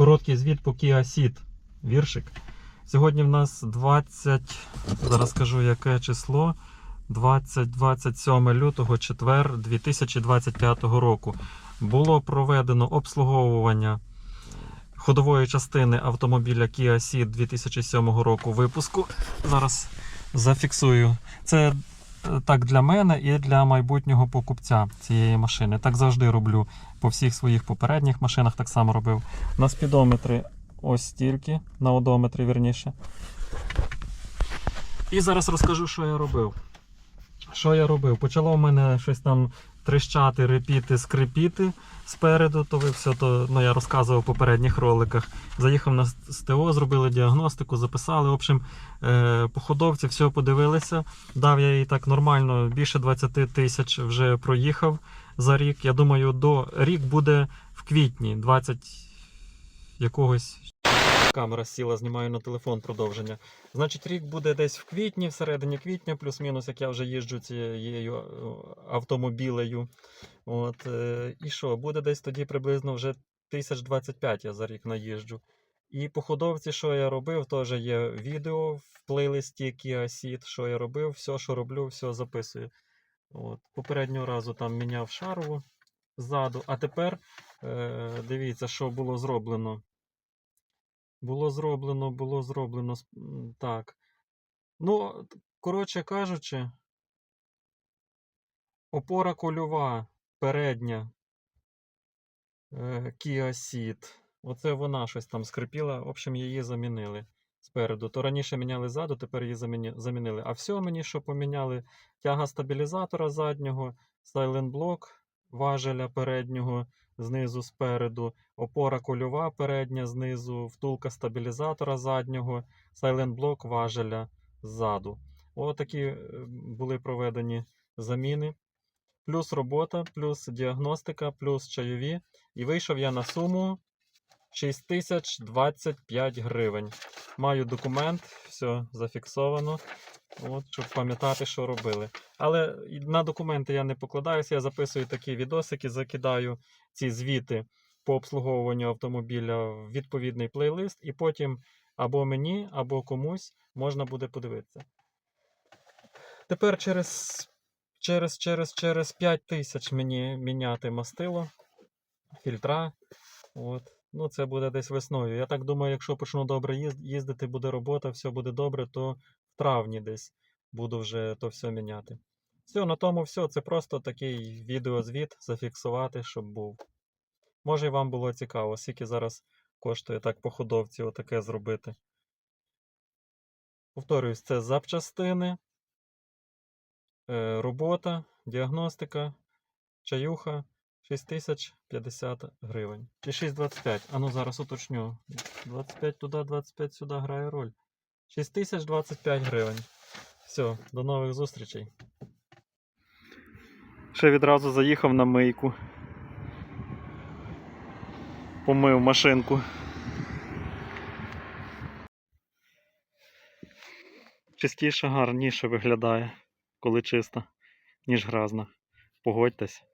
Короткий звіт по Kia Ceed. Віршик. Сьогодні в нас 20, зараз скажу яке число. 20-27 лютого, четвер 2025 року. Було проведено обслуговування ходової частини автомобіля Kia Ceed 2007 року випуску. Зараз зафіксую. Це так для мене і для майбутнього покупця цієї машини. Так завжди роблю. По всіх своїх попередніх машинах так само робив. На спідометри ось стільки, на одометрі вірніше. І зараз розкажу, що я робив. Що я робив? Почало в мене щось там тріщати, репіти, скрипіти спереду, то ви все то ну, я розказував в попередніх роликах. Заїхав на СТО, зробили діагностику, записали. В общем, е, по все подивилися. Дав я їй так нормально, більше 20 тисяч вже проїхав за рік. Я думаю, до рік буде в квітні 20 якогось. Камера сіла, знімаю на телефон продовження. Значить, рік буде десь в квітні, в середині квітня, плюс-мінус, як я вже їжджу цією е, автомобілею. От, е, і що, буде десь тоді приблизно вже 1025 я за рік наїжджу. І по ходовці, що я робив, теж є відео в плейлисті Kia Ceed, що я робив, все, що роблю, все записую. От, попереднього разу там міняв шарову ззаду, а тепер е, дивіться, що було зроблено. Було зроблено, було зроблено. Так. Ну, коротше кажучи, опора кольова передня е, Kia. Оце вона щось там скрипіла. В общем, її замінили спереду. То раніше міняли ззаду, тепер її замінили. А все мені, що поміняли, тяга стабілізатора заднього, Block важеля переднього знизу спереду, опора кольова передня знизу, втулка стабілізатора заднього, Block важеля ззаду. Отакі е, були проведені заміни. Плюс робота, плюс діагностика, плюс чайові. І вийшов я на суму 6025 гривень. Маю документ, все зафіксовано. От, щоб пам'ятати, що робили. Але на документи я не покладаюся, я записую такі відосики, закидаю ці звіти по обслуговуванню автомобіля в відповідний плейлист, і потім або мені, або комусь можна буде подивитися. Тепер через, через, через, через 5 тисяч мені міняти мастило, фільтра. От. Ну, це буде десь весною. Я так думаю, якщо почну добре їздити, буде робота, все буде добре, то травні десь буду вже то все міняти. Все, на тому все. Це просто такий відеозвіт зафіксувати, щоб був. Може, і вам було цікаво, скільки зараз коштує так по ходовці отаке зробити. Повторюсь, це запчастини, е, робота, діагностика, чаюха 6050 гривень. Чи 625. А ну зараз уточню. 25 туди, 25 сюди грає роль. 6025 гривень. Все, до нових зустрічей. Ще відразу заїхав на мийку. Помив машинку. Чистіше, гарніше виглядає, коли чиста, ніж гразна. Погодьтесь.